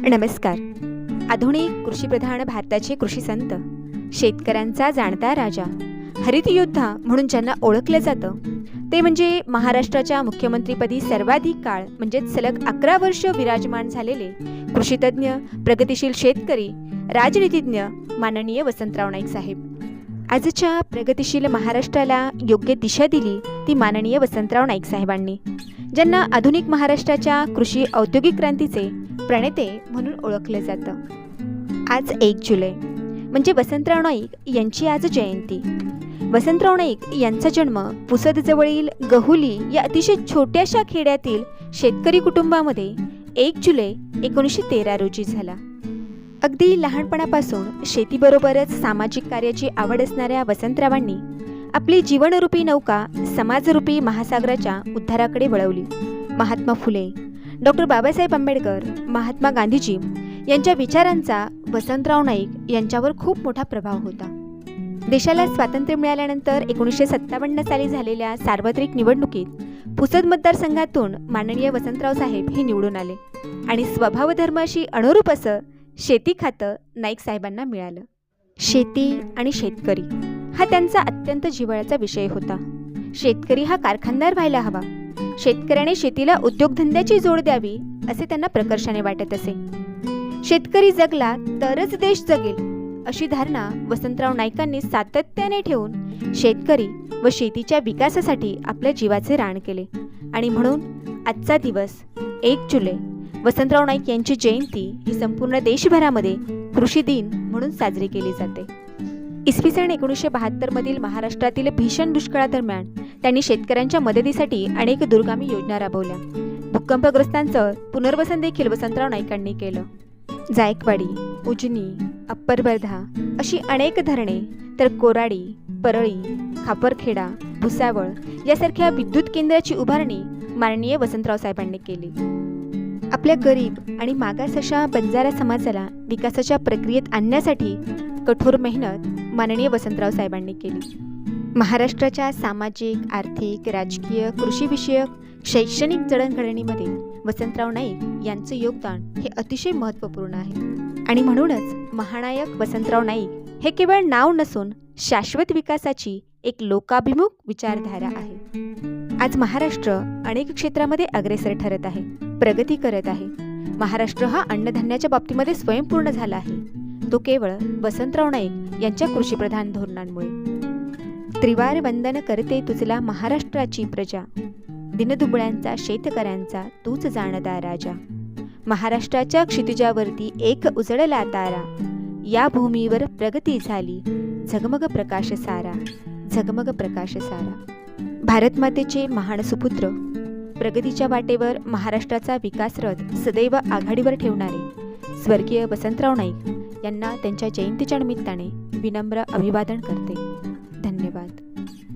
नमस्कार. आधुनिक कृषीप्रधान भारताचे कृषी संत शेतकऱ्यांचा जाणता राजा हरित योद्धा म्हणून ज्यांना ओळखलं जातं ते म्हणजे महाराष्ट्राच्या मुख्यमंत्रीपदी सर्वाधिक काळ म्हणजेच सलग अकरा वर्ष विराजमान झालेले कृषीतज्ञ प्रगतिशील शेतकरी राजनीतिज्ञ माननीय वसंतराव नाईक साहेब. आजच्या प्रगतिशील महाराष्ट्राला योग्य दिशा दिली ती माननीय वसंतराव नाईक साहेबांनी ज्यांना आधुनिक महाराष्ट्राच्या कृषी औद्योगिक क्रांतीचे प्रणेते म्हणून ओळखलं जातं. आज एक जुलै. म्हणजे वसंतराव नाईक यांची आज जयंती. वसंतराव नाईक यांचा जन्म पुसदजवळील गहुली या अतिशय छोट्याशा खेड्यातील शेतकरी कुटुंबामध्ये एक जुलै एकोणीसशे तेरा रोजी झाला. अगदी लहानपणापासून शेतीबरोबरच सामाजिक कार्याची आवड असणाऱ्या वसंतरावांनी आपली जीवनरूपी नौका समाजरूपी महासागराच्या उद्धाराकडे वळवली. महात्मा फुले डॉक्टर बाबासाहेब आंबेडकर महात्मा गांधीजी यांच्या विचारांचा वसंतराव नाईक यांच्यावर खूप मोठा प्रभाव होता. देशाला स्वातंत्र्य मिळाल्यानंतर एकोणीसशे सत्तावन्न साली झालेल्या सार्वत्रिक निवडणुकीत पुसद मतदारसंघातून माननीय वसंतराव साहेब हे निवडून आले आणि स्वभावधर्माशी अनुरूप असं शेती खातं नाईक साहेबांना मिळालं. शेती आणि शेतकरी हा त्यांचा अत्यंत जिव्हाळ्याचा विषय होता. शेतकरी हा कारखानदार व्हायला हवा. शेतकऱ्याने शेतीला उद्योगधंद्याची जोड द्यावी असे त्यांना प्रकर्षाने वाटत असे. शेतकरी जगला तरच देश जगेल अशी धारणा वसंतराव नाईकांनी सातत्याने ठेवून शेतकरी व शेतीच्या विकासासाठी आपल्या जीवाचे रान केले. आणि म्हणून आजचा दिवस एक जुलै वसंतराव नाईक यांची जयंती ही संपूर्ण देशभरामध्ये कृषी दिन म्हणून साजरी केली जाते. इसवी सन एकोणीसशे बहात्तरमधील महाराष्ट्रातील भीषण दुष्काळादरम्यान त्यांनी शेतकऱ्यांच्या मदतीसाठी अनेक दुर्गामी योजना राबवल्या. भूकंपग्रस्तांचं पुनर्वसन देखील वसंतराव नाईकांनी केलं. जायकवाडी उजनी अप्पर वर्धा अशी अनेक धरणे तर कोराडी परळी खापरखेडा भुसावळ यासारख्या विद्युत केंद्राची उभारणी माननीय वसंतराव साहेबांनी केली. आपल्या गरीब आणि मागास अशा बंजारा समाजाला विकासाच्या प्रक्रियेत आणण्यासाठी कठोर मेहनत माननीय वसंतराव साहेबांनी केली. महाराष्ट्राच्या सामाजिक आर्थिक राजकीय कृषीविषयक शैक्षणिक जडणघडणीमध्ये वसंतराव नाईक यांचं योगदान हे अतिशय महत्त्वपूर्ण आहे. आणि म्हणूनच महानायक वसंतराव नाईक हे केवळ नाव नसून शाश्वत विकासाची एक लोकाभिमुख विचारधारा आहे. आज महाराष्ट्र अनेक क्षेत्रामध्ये अग्रेसर ठरत आहे प्रगती करत आहे. महाराष्ट्र हा अन्नधान्याच्या बाबतीमध्ये स्वयंपूर्ण झाला आहे. तो केवळ वसंतराव नाईक यांच्या कृषीप्रधान धोरणांमुळे. त्रिवार वंदन करते तुझला महाराष्ट्राची प्रजा. दिनदुबळ्यांचा शेतकऱ्यांचा तूच जाणता राजा. महाराष्ट्राच्या क्षितिजावरती एक उजळला तारा. या भूमीवर प्रगती झाली. झगमग प्रकाश सारा. झगमग प्रकाश सारा. भारतमातेचे महान सुपुत्र. प्रगतीच्या वाटेवर महाराष्ट्राचा विकासरथ सदैव आघाडीवर ठेवणारे. स्वर्गीय वसंतराव नाईक यांना त्यांच्या जयंतीच्या निमित्ताने विनम्र अभिवादन करते. धन्यवाद.